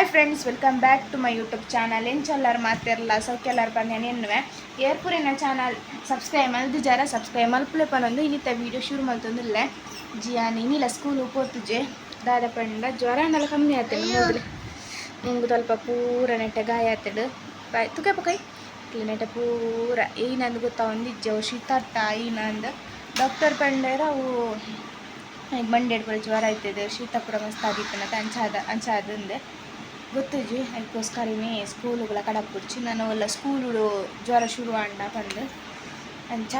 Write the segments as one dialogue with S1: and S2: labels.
S1: Hi friends welcome back to my YouTube channel ಎಂಚೆಲ್ಲರು ಮಾತಿರಲ್ಲ ಸೌಖ್ಯೆಲ್ಲರು ಬಂದೇನೆ ಏರ್ ಏರ್ಪುರಿನ ಚಾನಲ್ ಸಬ್ಸ್ಕ್ರೈಬ್ ಮಲ್ದು ಜರ ಸಬ್ಸ್ಕ್ರೈಬ್ ಮಲ್ಪುಲೆ ಪನೊಂದು ಇನ್ನಿತ ವೀಡಿಯೋ ಶುರು ಮಲ್ತೊಂದಿಲ್ಲ ಜಿಯಾ ನೀನಿಲ್ಲ ಸ್ಕೂಲ್ ಪೋತುಜೆ ದಾದ ಪಂಡ ಜ್ವರ ಅನ್ನೆಲ್ಲ ಕಮ್ಮಿ ಆತೇನೆ ನೋಡ್ರಿ. ನಿಂಗೆ ಸ್ವಲ್ಪ ಪೂರ ನೆಟ್ಟ ಗಾಯ ಆಯ್ತಡು ಬಾಯ್ ತುಕೆ ಪಕೈ. ಇಲ್ಲಿ ನೆಟ್ಟ ಪೂರ ಏನಂದು ಗೊತ್ತಾ ಒಂದಿಜ್ಜೆ ಶೀತ ಏನಂದು ಏನಂದ ಡಾಕ್ಟರ್ ಪಂಡೇರ ಅವು ಈಗ ಮಂಡೇಡ್ ಜ್ವರ ಆಯ್ತದೆ. ಶೀತ ಪೂರ ಮಸ್ತ್ ಆಗಿತ್ತು ಅಂತ ಅಂಚಾದ ಅಂಚಾದಂದೆ ಗೊತ್ತುಜಿ ಅದಕ್ಕೋಸ್ಕರನೇ ಸ್ಕೂಲುಗಳ ಕಡೆ ಬಿಡ್ಚಿ ನಾನು ಎಲ್ಲ ಸ್ಕೂಲು ಜ್ವರ ಶುರು ಅಂಡ ಬಂದು ಅಂಚ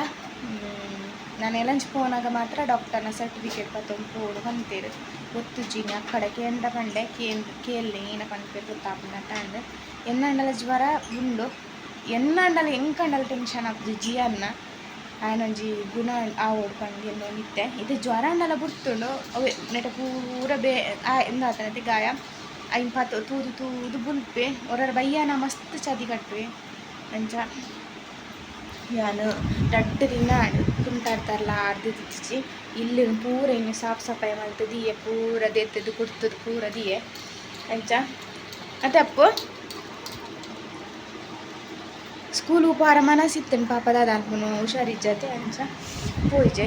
S1: ನಾನು ಎಲ್ಲಂಚ್ ಪೋನಾಗ ಮಾತ್ರ ಡಾಕ್ಟರ್ನ ಸರ್ಟಿಫಿಕೇಟ್ ಪತ್ತೊಂದು ಪೋಡು ಬಂತೇರು ಗೊತ್ತುಜಿ ನೀ ಕಡೆ ಕೇಂದ್ರ ಪಂಡೆ, ಕೇಂದ್ರ ಕೇಳಿ ಏನ ಪಂಪೆ ಗೊತ್ತಾಪನ ಅಂದು ಎನ್ನಂಡಲ ಜ್ವರ ಉಂಡು. ಎನ್ನಂಡಲ ಎಂಕಂಡಲ ಟೆನ್ಷನ್ ಆಗ್ತದೆ ಜಿ ಅನ್ನ? ಆಯನೊಂಜಿ ಗುಣ ಆ ಓಡ್ಕೊಂಡು ಎಲ್ಲೋ ನಿತ್ತೆ ಇದು ಜ್ವರ ಅಂಡಲ ಬುರ್ತುಂಡು ಅವೇ ನೆಟ ಪೂರ ಬೇ, ಆ ಗಾಯ. ಐನ್ ಪಾತ್ ತೂದು ತೂದು ಬುಲ್ಪೆ ಒರರ ಬಯ್ಯಾನ ಮಸ್ತ್ ಚದಿ ಕಟ್ಪೆ ಅಂಚ. ಯಾನು ರಡ್ಡು ದಿನ ಕುಂಟಾಡ್ತಾರಲ್ಲ ಆಡ್ದು ತಿಚ್ಚಿ ಇಲ್ಲಿ ಪೂರ ಇನ್ನು ಸಾಫ್ ಸಫಾಯಿ ಮಾಡ್ತು ದಿಯೆ ಪೂರ ದೆತ್ತದು ಕುಡ್ತದು ಪೂರ ದಿಯೆ ಅಂಚ. ಅದಪ್ಪು ಸ್ಕೂಲ್ ಉಪಹಾರ ಮನಸ್ಸಿತ್ತೇನೆ ಪಾಪದಾದ ಅನ್ಪನು ಹುಷಾರಿಜ್ಜತೆ ಅಂಚ. ಪೋಯ್ಜೆ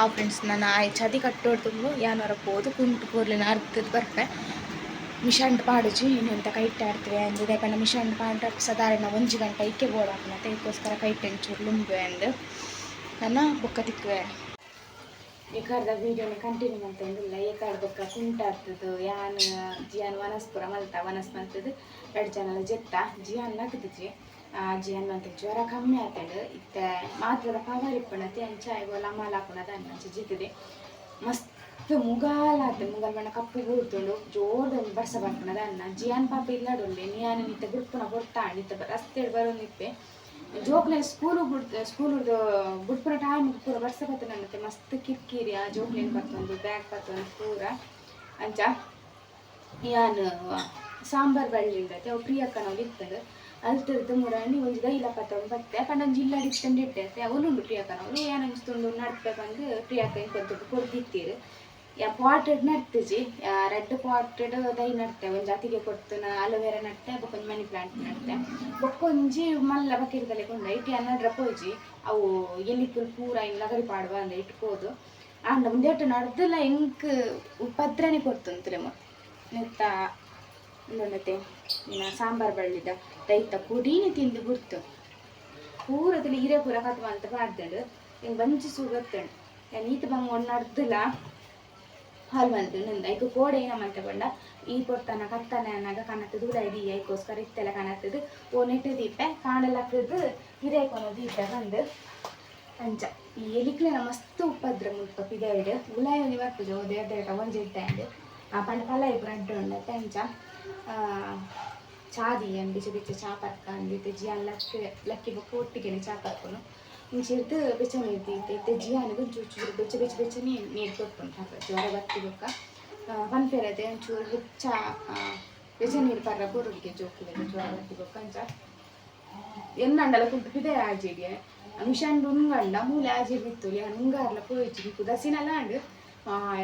S1: ಆ ಫ್ರೆಂಡ್ಸ್ ನಾನು ಆ ಚದಿ ಕಟ್ಟೋಡು ಯಾನವರಕ್ಕೆ ಹೋದು ಕುಂಟು ಕೂರ್ಲಿನ ಅರ್ಧದ ಬರ್ಪೆ. ಮಿಷಂಡ್ ಪಾಡುಜಿ ಇನ್ನೆಂತ ಕೈಟ್ ಆಡ್ತೀವಿ ದೇಪನ ಮಿಷಂಡ್ ಪಾಡ ಸಾಧಾರಣ ಒಂಜಿ ಗಂಟೆ ಇಕ್ಕೆ ಬೋಡಾಪನ ಅದಕ್ಕೋಸ್ಕರ ಕೈಟ್ ಎಂಚೂರು ಲುಂಬೆ ಅಂದು. ನನ್ನ ಬೊಕ್ಕ ತಿಕ್ಕುವೆ. ಏಕಾರ್ದ ವೀಡಿಯೋನ ಕಂಟಿನ್ಯೂ ಮಾಡ್ತಂದಿಲ್ಲ ಏಕಾರ್ದ ಬೊಕ್ಕ ಕುಂಟಾಡ್ತದು ಯಾನ್, ಜಿಯಾನ್ ವನಸ್ಪುರ ಮಲ್ತ ವನಸ್ ಮಲ್ತದು ಎರಡು ಜನ ಜೆತ್ತ, ಜಿಯಾನ್ ನಗ್ದಿಜಿ ಜಿಯಾನ್ ಮಂತ ಜ್ವರ ಕಮ್ಮಿ ಆತಂಡು ಇತ್ತೆ ಮಾತ್ರದ ಪವರ್ ಇಪ್ಪಣತೆ ಅಂಚ ಆಯ್ಗೋಲ ಮಾಲಾಪುನದ ಅಂಚ ಜಿತ್ತದೆ ಮಸ್ತ್ ಮುಗಾಲಾತ ಮುಗಲ್ ಬಣ್ಣ ಕಪ್ಪು ಕೂರ್ತುಂಡು ಜೋರ್ದೊಂದು ಬರ್ಸ ಬರ್ಪಣದ ಅನ್ನ ಜಿಯಾನ್ ಪಾಪ ಇಲ್ಲಡುಂಡೆ ನಿಯಾನ ನಿತ್ತ ಗುಡ್ಪುನ ಕೊಡ್ತಾ ನಿತ್ತ ರಸ್ತೆ ಬರೋನಿಪ್ಪೆ ಜೋಕ್ಲೆ ಸ್ಕೂಲು ಬಿಡ್ ಸ್ಕೂಲದು ಬುಡ್ಪುರ ಟೈಮ್ ಪೂರ ಬರ್ಸ ಬರ್ತದೆ ಅನ್ನತ್ತೆ ಮಸ್ತ್ ಕಿರ್ಕಿರಿ ಆ ಜೋಕ್ಲೇನ್ ಬ್ಯಾಗ್ ಬರ್ತೊಂದು ಪೂರ ಅಂಚ ಯಾನ್ ಸಾಂಬಾರ್ ಬಳ್ಳಿಂದತೆ ಅವು ಪ್ರಿಯಕ್ಕನವ್ರು ಇರ್ತದೆ ಅಲ್ತಿರ್ದು ಮುರಾಣಿ ಒಂದು ಇಲ್ಲ ಪತ್ತೊಂದು ಬತ್ತೆ ಪಂಡೊಂದು ಜಿಲ್ಲ ಇಟ್ಟಂಡು ಇಟ್ಟೈತೆ. ಅವನು ಪ್ರಿಯಕ್ಕನವರು ಏನನ್ನಿಸ್ತುಂಡು ನಡ್ಬೇಕಂದು ಪ್ರಿಯಕ್ಕ ಇಂಕೊಂದು ಕೊಡ್ದಿತ್ತೀರು ಯಾ ಪಾಟೆಡ್ ನಡ್ತಿಜಿ. ರೆಡ್ ಪಾಟೆಡ್ ದೈ ನಡ್ತೆ. ಒಂದು ಜಾತಿಗೆ ಕೊಡ್ತು ಅಲೋವೆರಾ ನಡ್ತೆ ಬೊಕ್ಕೊಂದು ಮನಿ ಪ್ಲಾಂಟ್ ನಡ್ತೆ. ಬೊಕ್ಕೊಂಜಿ ಮಲ್ಲ ಬಕೆಟ್ದಲ್ಲಿ ಕೊಂಡ ಇಟ್ಟು ಅನ್ನಡ್ರ ಪೋಜಿ ಅವು ಎಲ್ಲಿಕ್ಕೂ ಪೂರ ಇನ್ನು ಲಗರಿ ಪಾಡುವ ಅಂದ ಇಟ್ಕೋದು. ಅಂಡ ಮುಂದೇಟು ನಡ್ದಲ್ಲ ಎಂಕ್ ಕೊಡ್ತು ಕೊಡ್ತಂತ್ರೆಮ. ನೆತ್ತ ಇನ್ನೊಂದತೆ ಇನ್ನ ಸಾಂಬಾರ್ ಬಳ್ಳಿದ ದೈತ ಪುಡೀನಿ ತಿಂದು ಗುರ್ತು ಪೂರದಲ್ಲಿ ಹಿರೇ ಪೂರ ಕತ್ವ ಅಂತ ಪಾಡ್ದಳು ಹಿಂಗೆ ಬಂಚಿ ಏನು ಈತ ಬಂಗ ಒಂದು ನಡ್ದಿಲ್ಲ ಹಾಲು ಬಂತು ನಂದು. ಐಕು ಕೋಡೆ ಏನಮ್ಮಂತ ಬಂಡ ಈ ಕೊಡ್ತಾನ, ಕತ್ತಾನೆ ಅನ್ನಾಗ ಕಾಣತ್ತದು. ಇಡೀ ಐಕೋಸ್ಕರ ಇತ್ತೆಲ್ಲ ಕಾಣತ್ತದು. ಓ, ನೆಟ್ಟು ದೀಪೆ, ಕಾಣಲ್ಲ ಹಾಕಿದ್ದು ಹಿರೇಕೊನ ದೀಪ ಬಂದು ಅಂಚ. ಈ ಎಲಿಕ್ಲೆನ ಮಸ್ತ್ ಉಪದ್ರ ಮುಲ್ಪ ಪಿದೈಡ್ ಉಲಾಯ ಒಂದು ಬರ್ತದೆ ಓ ದೇವ್ ದೇವ ಒಂಜಿ ಇಟ್ಟಾಂಡ್ ಆ ಪಂಡ ಇಬ್ಬರು ಅಡ್ಡು ಉಂಡತ್ತೆ ಅಂಚ. ಚಾದಿ ಅಂದ್ ಬಿಚ್ಚ ಚಾ ಪರ್ಕ ಅಂದಿತ್ತೆ ಜಿಯಾನ್ ಲಕ್ಕಿ ಲಕ್ಕಿ ಬೊಕ್ಕ ಒಟ್ಟಿಗೆನೆ ಚಾ ಪರ್ಕೊನು ಇಂಚಿರ್ದು ಬೆಚ್ಚ ನೀರು తీతే ಜಿಯಾನಿಗೆ ಒಂಚೂರು ಚೂರು ಬೆಚ್ಚ ಬೆಚ್ಚ ಬೆಚ್ಚ ನೀರು ಕೊಟ್ಕೊಂಡು ಹಾಕ ಜ್ವರ ಬತ್ತಿ ಬೊಕ್ಕ. ಪನ್ಪೆರದೆ ಒಂಚೂರು ಹೆಚ್ಚ ಬೆಚ್ಚ ನೀರು ಪರ್ರ ಬೊರುಡಿಗೆ ಜೋಕಿದೆ ಜ್ವರ ಬತ್ತಿ ಬೊಕ್ಕ ಅಂಚ ಎನ್ನಂಡಲ ಕುಂಟು ಪಿದೆ ಆಜಿಗೆ. ಮಿಷಂಡು ಉಂಗಂಡ ಮೂಲೆ ಆಜಿ ಬಿತ್ತು ಆ ಪೋಯ್ಚಿ ಬಿಕ್ಕು ದಸಿನಲ ಅಂಡು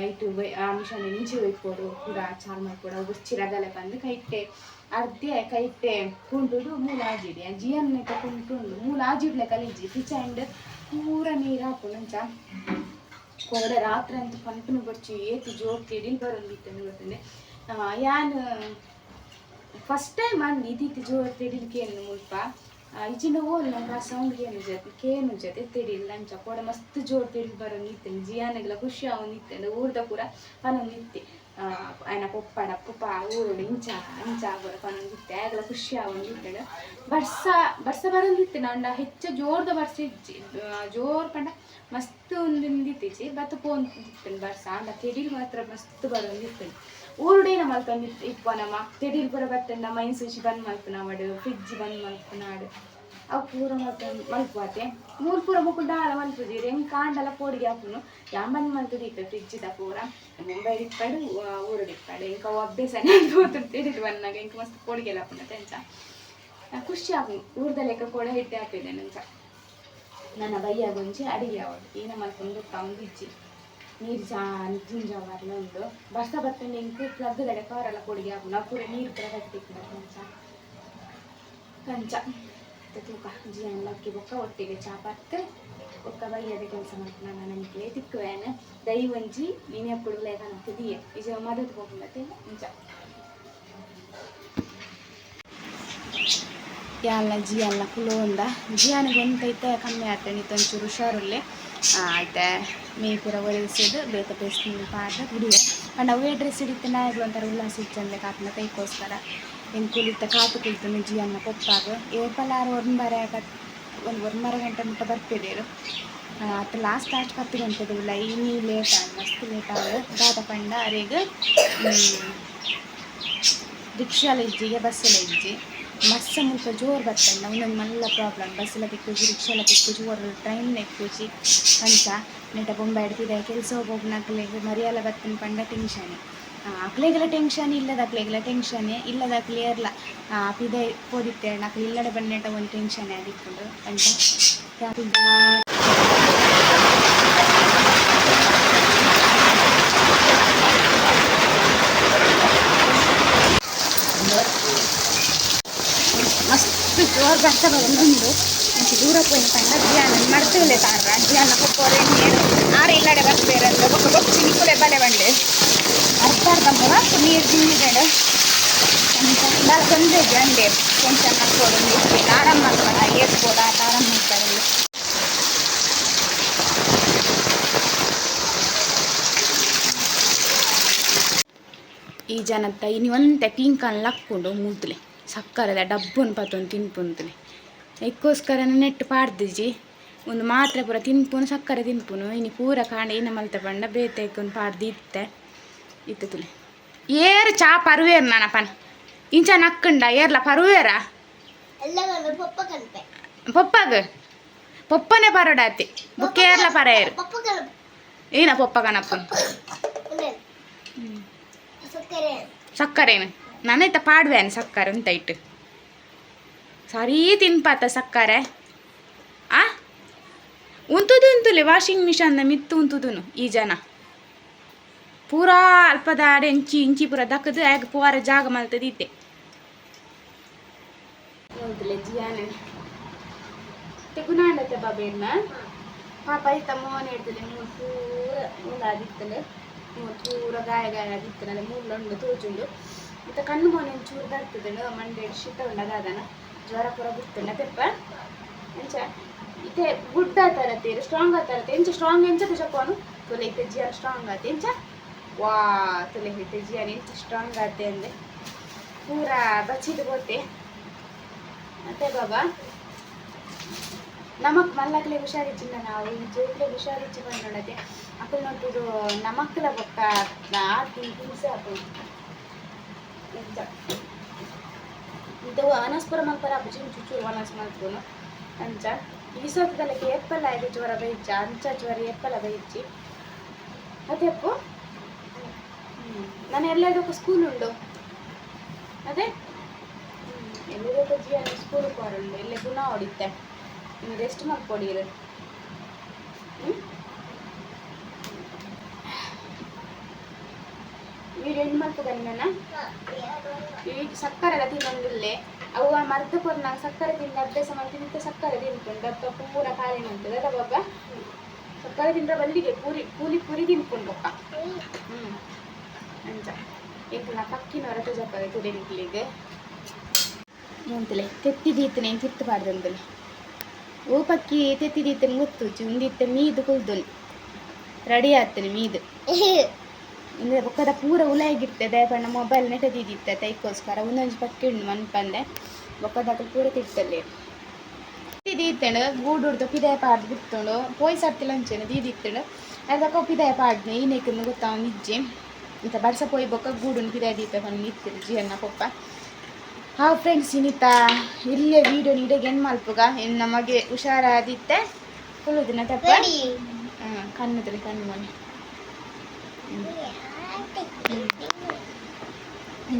S1: ಐಟು ಆ ಮಿಷನ್ ಇಂಚಿ ಒಯ್ಪೋಡು ಕೂಡ. ಚಾರ್ ಮಾಡ್ಕೊಡು. ಉಚ್ಚಿರಗಲೆ ಬಂದು ಕೈಟ್ಟೆ ಅರ್ಧೆ ಕೈಟ್ಟೆ ಕುಂಡುಡು ಮೂಲ ಆಜಿಡಿ ಜಿಯನ್ನ ಕುಂಟುಂಡು ಮೂಲ ಆಜಿಡ್ಲೆ ಕಲಿಜಿ. ಪಿಚಂಡ್ ಪೂರ ನೀರು ಹಾಕೊಂಡು ಅಂಚ ಕೋಡ ರಾತ್ರಿ ಅಂತ ಪಂಪನ ಬಚ್ಚಿ ಏತು ಜೋರ್ ತಿಡಿಲ್ ಬರೋಂದಿತ್ತು ಗೊತ್ತಂದೆ ಯಾನ್ ಫಸ್ಟ್ ಟೈಮ್ ಅಂದ್ ಇದಿತ್ತು ಜೋರ್ ತಿಡಿಲ್ ಕೇನು ಮುಲ್ಪ? ಇಜಿನವೋ ನಮ್ಮ ಸೌಂಡ್ ಏನು ಜೊತೆ, ಕೇನು ಜೊತೆ ತಿಡಿಲ್ ಲಂಚ ಪೋಡ ಮಸ್ತ್ ಜೋಡ್ ತಿಡಿಲ್ ಬರೋ ನಿತ್ತೆ ಜಿಯಾನೆಗ್ಲ ಖುಷಿ ಅವ್ ನಿತ್ತೆ ಊರ್ದ ಪೂರ ಪನೊಂದು ನಿತ್ತೆ ಆಯ್ನ ಪೊಪ್ಪಡ ಪುಪ್ಪ ಊರುಡು ಇಂಚ ಇಂಚ ಬರೋ ಪನೊಂದು ನಿತ್ತೆ ಆಗಲ ಖುಷಿ ಅವ್ ನಿತ್ತೆ ಬರ್ಸ ಬರ್ಸ ಬರೋಂದಿತ್ತೆ ನಂಡ ಹೆಚ್ಚು ಜೋರ್ದ ಬರ್ಸಿ ಇಜ್ಜಿ ಜೋರ್ ಪಂಡ ಮಸ್ತ್ ಒಂದು ನಿಂದಿತ್ತಿಜಿ ಬತ್ತು ಪೋನ್ ಬರ್ಸ, ಅಂಡ ತಿಡಿಲ್ ಮಾತ್ರ ಮಸ್ತ್ ಬರೋಂದಿತ್ತೆ ಊರುಡೇನ ಮಲ್ಪಂದಿತ್ತು ಇಪ್ಪ ನಮ್ಮ ತಿಡಿಲ್ ಪೂರ ಬತ್ತಂಡ ಮೈನ್ ಸುಶಿ ಬಂದ್ ಮಲ್ಪನಾವಡು ಫ್ರಿಡ್ಜ್ ಬಂದ್ ಮಲ್ಪನಾಡು. ಅವು ಪೂರ ಮಲ್ಪ, ಮಲ್ಪುವತೆ. ಮೂರು ಪೂರ ಮುಕ್ಕು ಡಾಳ ಮಲ್ಪುದಿರು ಹೆಂಗ್ ಕಾಂಡಲ ಪೋಡಿಗೆ ಹಾಕುನು ಯಾಮನ್ ಮಲ್ತದಿತ್ತು ಫ್ರಿಡ್ಜ್ ದ ಪೂರ. ಮುಂಬೈ ಇಟ್ಪಾಡು ಊರುಡಿ ಇಟ್ಪಾಡು ಇಂಕ ಅಭ್ಯಾಸ ಹೋತು ತಿಡಿದು ಬಂದಾಗ ಇಂಕ ಮಸ್ತ್ ಪೋಡಿಗೆ ಹಾಕುನ ತೆಂಚ ಖುಷಿ ಆಪು ಊರ್ದ ಲೆಕ್ಕ ಕೂಡ ಹಿಟ್ಟೆ ಹಾಕಿದೆ ನಂಚ ನನ್ನ ಬಯ್ಯ ಗುಂಜಿ ಅಡಿಗೆ ಅವಳು ಏನ ಮಲ್ಕೊಂಡು ಒಂದು ಇಜ್ಜಿ. ನೀರು ಜಾ ನಿಜ್ಜಿನ ಜಾವಾರ್ಲ ಉಂಡು. ಬರ್ಸ ಬತ್ತಂಡೆ ಇಂಕು ಪ್ಲಗ್ ದಡೆ ಕವರೆಲ್ಲ ಕೊಡಿಗೆ ಆಗುಣ ಪೂರ ನೀರು ಪೂರ ಕಟ್ಟಿಕ್ಕಿನ ಕಂಚ ಕಂಚ ತೂಕ. ಜಿ ಅಕ್ಕಿ ಬೊಕ್ಕ, ಒಟ್ಟಿಗೆ ಚಾ ಬರ್ತೆ ಬೊಕ್ಕ ಬೈಯದ ಕೆಲಸ ಮಾಡ್ತಾನ ನನಗೆ ತಿಕ್ಕುವೇನೆ ದೈ ಒಂಜಿ ನೀನೇ ಪುಡ್ಲೆ ಅಂತ ದಿಯೆ. ಇಜ ಮದತ್ ಹೋಗ್ಲತ್ತೆ ನಿಜ ಯಾಲ ಜಿ ಅಲ್ಲ ಕುಲೋ ಒಂದ? ಜಿಯಾನಿಗೆ ಒಂದು ಕೈತೆ ಕಮ್ಮಿ ಆಯ್ತೆ ನೀತೊಂಚೂರು ಹುಷಾರುಲ್ಲೆ. ಆಯ್ತೆ. ಮೇ ಪೂರ ಒರೆಸಿದ್ದು ಬೇತ ಪೇಸ್ಟ್ ಪಾಟ ಕುಡಿಯೆ. ಅಂಡ್ ಅವೇ ಡ್ರೆಸ್ ಹಿಡಿತೆ ನಾಯಿಗಳು ಒಂಥರ ಉಲ್ಲಾಸ ಇಚ್ಚಂದೆ ಕಾತನ ಕೈಕೋಸ್ಕರ ಹೆಂಗೆ ಕುಲಿತ ಕಾತು ಕುಲ್ತು ಜಿ ಅನ್ನ ಕೊಪ್ಪಾಗ ಏಪಲಾರು ಒಂದು ಬರ ಒಂದು ಒಂದೂವರೆ ಗಂಟೆ ಮುಟ್ಟ ಬರ್ತಿದ್ದೇರು ಅತ್ತ ಲಾಸ್ಟ್ ಲಾಸ್ಟ್ ಹತ್ತು ಗಂಟೆದು ಇಲ್ಲ ಇನ್ನೀ ಲೇಟ್ ಆಗ, ಮಸ್ತ್ ಲೇಟ್ ಆಗ. ದಾದ ಪಂಡ ಅರೆಗೆ ರಿಕ್ಷಾಲ ಇಜ್ಜಿಗೆ, ಬಸ್ಸಲ್ಲ ಇಜ್ಜಿ. ಮಸ್ಸ ಮುಲ್ಪ ಜೋರು ಬರ್ತಂಡ ಒಂದೊಂದು ಮಲ್ಲ ಪ್ರಾಬ್ಲಮ್ ಬಸ್ಸೆಲ್ಲ ತಿಕ್ಕುಜಿ ರಿಕ್ಷಾಲ ತಿಕ್ಕು ಜೋರು ಟ್ರೈನ್ ಎಕ್ಕುಜಿ ಅಂಚ ನೆಟ ಬೊಂಬೆ ಹಿಡ್ತಿದೆ ಕೆಲಸ ಹೋಗೋಗಿ ನಕ್ಲೆಗೆ ಮರಿಯಲ್ಲ ಬರ್ತನ ಪಂಡ ಟೆನ್ಷನ್ ಅಕ್ಲೆಗೆಲ್ಲ ಟೆನ್ಷನ್ ಇಲ್ಲದ ಅಕ್ಲೆಗೆಲ್ಲ ಟೆನ್ಷನ್ ಇಲ್ಲದ ಕ್ಲಿಯರ್ಲ ಪಿದೆ ಪೋದಿತ್ತೆ ನಕ್ಲೆ ಇಲ್ಲಡೆ ಬಂದೆಟ ಒಂದು ಟೆನ್ಷನ್ ಆಗಿತ್ತು ಅಂಚ ಅವ್ರಿಗೆ ಅರ್ಥ ಬರೋದು ಮತ್ತು ದೂರ ಹೋಗಿ ಪಂಡ ಧ್ಯಾನ ಮಾಡ್ತೀವಿಲ್ಲ ತಾಂಡ್ರ ಧ್ಯಾನ ಕೊಪ್ಪೋರೆ ನೀರು ಆರು ಇಲ್ಲಡೆ ಬರ್ತೀರ ಅಂತ ಒಬ್ಬ ಗೊತ್ತು ನಿಕ್ಕುಲೆ ಬಲೆ ಬಂಡೆ ಅರ್ಥ ಅರ್ಥ ಬರಕ್ಕೆ ನೀರು ತಿಂದಿದ್ದೇಡ ನಾನು ತಂದೆ ಗಂಡೆ ಟೆನ್ಷನ್ ಹಾಕ್ಬೋದು ನೀರು ಆರಾಮ ಮಾಡ್ಬೋದ ಏರ್ಬೋದ ಆರಾಮ ಮಾಡ್ತಾರೆ ಈ ಜನ ಅಂತ ಇನ್ನೊಂದು ಟೆಕ್ಲಿಂಗ್ ಕಲ್ಲಾಕೊಂಡು ಮೂತ್ಲೆ. ಸಕ್ಕರದ ಡಬ್ಬನ್ ಪತ್ತೊಂದು ತಿನ್ಪುಂತಲೆ ಇಕ್ಕೋಸ್ಕರ ನೆಟ್ಟು ಪಾಡ್ದಿಜಿ ಒಂದು ಮಾತ್ರೆ ಪೂರ ತಿನ್ಪುನು ಸಕ್ಕರೆ ತಿನ್ಪುನು. ಇನ್ನು ಪೂರ ಕಾಂಡ ಇನ್ನ ಮಲ್ತ ಪಂಡ ಬೇತೆ ಎಕ್ಕೊಂಡು ಪಾಡ್ದು ಇತ್ತೆ. ಇತ್ತು ತುಲೆ. ಏರು ಚಾ ಪರುವೇರು ಅಪ್ಪನ ಇಂಚ ನಕ್ಕಂಡ ಏರ್ಲ ಪರುವೇರ? ಪೊಪ್ಪಗ? ಪೊಪ್ಪನೆ ಪರಡಾತಿ. ಬುಕ್ಕೇರ್ಲ ಪರೇರು ಏನ ಪೊಪ್ಪ ಸಕ್ಕರೆ. ಸಕ್ಕರೆನು. ಪಾಡ್ವೇನು ಸಕ್ಕರೆ ಅಂತ ಇಟ್ಟು. ಸರಿ ತಿನ್ಪಾತ ಸಕ್ಕರೆ. ಆ? ಉಂತುದು ಉಂತುಲೆ ವಾಷಿಂಗ್ ಮಿಷನ್ ಮಿತ್ತು ಉಂತುದುನು ಈ ಜನ. ಪೂರ ಅಲ್ಪದ ಆಡೆ ಇಂಚಿ ಇಂಚಿ ಪೂರ ದಕ್ಕದು ಆಗ ಪೂರ ಜಾಗ ಮಲ್ತದಿದ್ದೆ ತೆಗುನಾಡತ್ತೆ ಜಿಯಾನೆ. ತೆಗುನಾಂಡತೆ ಬಾಬೇನ ಪಾಪ ಇತ್ತ ಮೋನ್ ಹಿಡ್ತಲೆ ಮೂರು ಪೂರ ಮುಂದಾದಿತ್ತಲೆ ಮೂರು ಪೂರ ಗಾಯ ಗಾಯ ಆದಿತ್ತನಲ್ಲ ಲಂಡು ತೋಜುಂಡು ಮತ್ತೆ ಕಣ್ಣು ಮೋನೆ ಚೂರು ಬರ್ತದೆ ಮಂಡೆ ಶೀತ ಉಂಡದಾದನ ಜ್ವರ ಪೂರ ಬಿತ್ತುಂಡ ತೆಪ್ಪ ಎಂಚ ಇತ್ತೆ ಗುಡ್ಡ ತರತ್ತೆ ಸ್ಟ್ರಾಂಗ್ ಆತರತ್ತೆ ಎಂಚ ಸ್ಟ್ರಾಂಗ್ ಎಂಚ ಕುಶಪ್ಪನು ತೊಲೆ ಇತ್ತೆ ಜಿಯಾನ ಸ್ಟ್ರಾಂಗ್ ಆತೆ ಎಂಚ ವಾ ತೊಲೆ ಇತ್ತೆ ಜಿಯಾನ ಎಂಚ ಸ್ಟ್ರಾಂಗ್ ಆತೆ ಅಂದೆ ಪೂರ ಬಚ್ಚಿದು ಹೋತೆ ಮತ್ತೆ ಬಾಬಾ ನಮಕ್ ಮಲ್ಲಕ್ಲೆ ಹುಷಾರಿಚ್ಚಿಂದ ನಾವು ಈ ಜೋಕ್ಲೆ ಹುಷಾರಿಚ್ಚಿ ಬಂದೊಡತೆ ಅಕ್ಕಲ್ ನೋಡ್ತಿದ್ದು ನಮಕ್ಲ ಬೊಕ್ಕ ಆತಿ ಹಿಂಸೆ ಆತು ನಿಜ ಇದು ಅನಸ್ಪುರ ಮಲ್ಪರ ಅಬ್ಬಿ ಚುಚ್ಚೂರು ಅನಸ್ ಮಲ್ಪುನು ಅಂಚ. ಈ ಸೊತ್ತದಲ್ಲಕ್ಕೆ ಎಪ್ಪಲ ಆಯ್ತು ಜ್ವರ ಬೈಚ ಅಂಚ ಜ್ವರ ಎಪ್ಪಲ ಬೈಚಿ ಅದೇಪ್ಪು ನಾನು ಎಲ್ಲದಕ್ಕೂ ಸ್ಕೂಲ್ ಉಂಡು ಅದೇ ಎಲ್ಲದಕ್ಕೂ ಜೀವ ಸ್ಕೂಲ್ ಹೋರುಂಡು ಇಲ್ಲೇ ಗುಣ ಹೊಡಿತೆ ನೀವು ರೆಸ್ಟ್ ಮಾಡ್ಕೊಡಿರು ವೀಡಿಯೋ ಎಂಡ್ ಮಾಡ್ತದೆ ನಾನು ಈ ಸಕ್ಕರೆ ತಿನ್ನೊಂದಿಲ್ಲೇ ಅವು ಮರ್ದ ಪೂರ ನಾನು ಸಕ್ಕರೆ ತಿಂದ ಅಭ್ಯಾಸ ಮತ್ತೆ ಸಕ್ಕರೆ ತಿನ್ಕೊಂಡು ದಪ್ಪ ಪೂರ ಖಾಲಿ ಮಾಡ್ತದೆ ಅದ ಬಾಬ? ಸಕ್ಕರೆ ತಿಂದ್ರೆ ಬಲ್ಲಿಗೆ ಪೂರಿ, ಪೂಲಿ ಪೂರಿ ತಿನ್ಕೊಂಡು ಬಪ್ಪ ಹ್ಞೂ ಅಂಚ ಈಗ ನಾ ಪಕ್ಕಿನ ಹೊರತ ಸಕ್ಕರೆ ತುಡೆ ನಿಕ್ಲಿಗೆ ಅಂತಲೇ ತೆತ್ತಿದೀತನೆ ತಿತ್ತಬಾರ್ದಂದಲ್ಲಿ ಓ ಪಕ್ಕಿ ತೆತ್ತಿದೀತನೆ ಗೊತ್ತು ಉಂದಿತ್ತೆ ಮೀದು ಕುಲ್ದೊಲಿ ರೆಡಿ ಆಗ್ತೇನೆ ಮೀದು. ಇಂದ ಬೊಕ್ಕದ ಪೂರ ಉಲಾಗಿರ್ತದೆ ಪಂಡ ಮೊಬೈಲ್ ನೆಟದಿದ್ದಿತ್ತೆ ತೈಕೋಸ್ಕರ ಒಂದೊಂದು ಪಕ್ಕಿ ಉಂಡು ಮನ್ಪಂದೆ ಬೊಕ್ಕದಾಗ ಪೂರ ದೀತ್ತೇಳು ಗೂಡು ಹುಡ್ದು ಪಿದಾಯ ಪಾಡ್ದು ಬಿತ್ತುಂಡು ಪೋಯ್ ಸರ್ತಿಲ್ಲ ಅಂಚೇನು ದೀದಿತ್ತೇಳು ಅದಕ್ಕ ಪಿದಾಯ ಪಾಡ್ನೆ ಈನೇಕನ್ನು ಗೊತ್ತಾವ್ ನಿಜ್ಜಿ. ಇಂತ ಬರ್ಸ ಪೋಯ್ ಬೊಕ್ಕ ಗೂಡು ಪಿದಾಯ ದೀಪ ಬಂದು ಜಿ ಎನ ಪಪ್ಪ. ಹಾ ಫ್ರೆಂಡ್ಸ್ ಇನ್ನಿತ ಇಲ್ಲೇ ವೀಡಿಯೋ ನೀಡ ಏನು ಮಲ್ಪುಗ ಇನ್ನು ನಮಗೆ ಹುಷಾರಾದಿತ್ತೆ ಕುಲುದಿನ ದಿನ ತಪ್ಪ? ಹಾಂ ಕಣ್ಣದ್ರಿ ಕಣ್ಣು ಮನೆ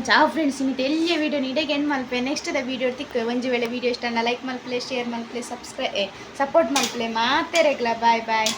S1: ಚಾ ಫ್ರೆಂಡ್ಸ್ ಇನ್ನು ಎಲ್ಲಿಯ ವೀಡಿಯೋ ನೀಡಿಗೆ ಏನು ಮಲ್ಪೆ. ನೆಕ್ಸ್ಟ್ ಅದ ವೀಡಿಯೋ ತಿಕ್ಕ ಒಂಜಿ ವೇಳೆ ವೀಡಿಯೋ ಇಷ್ಟ ಲೈಕ್ ಮಲ್ಪಲೆ ಶೇರ್ ಮಲ್ಪಲೆ ಸಬ್ಸ್ಕ್ರೈ ಸಪೋರ್ಟ್ ಮಲ್ಪಲೆ ಮಾತೇ ರೆಗ್ಲ. ಬಾಯ್ ಬಾಯ್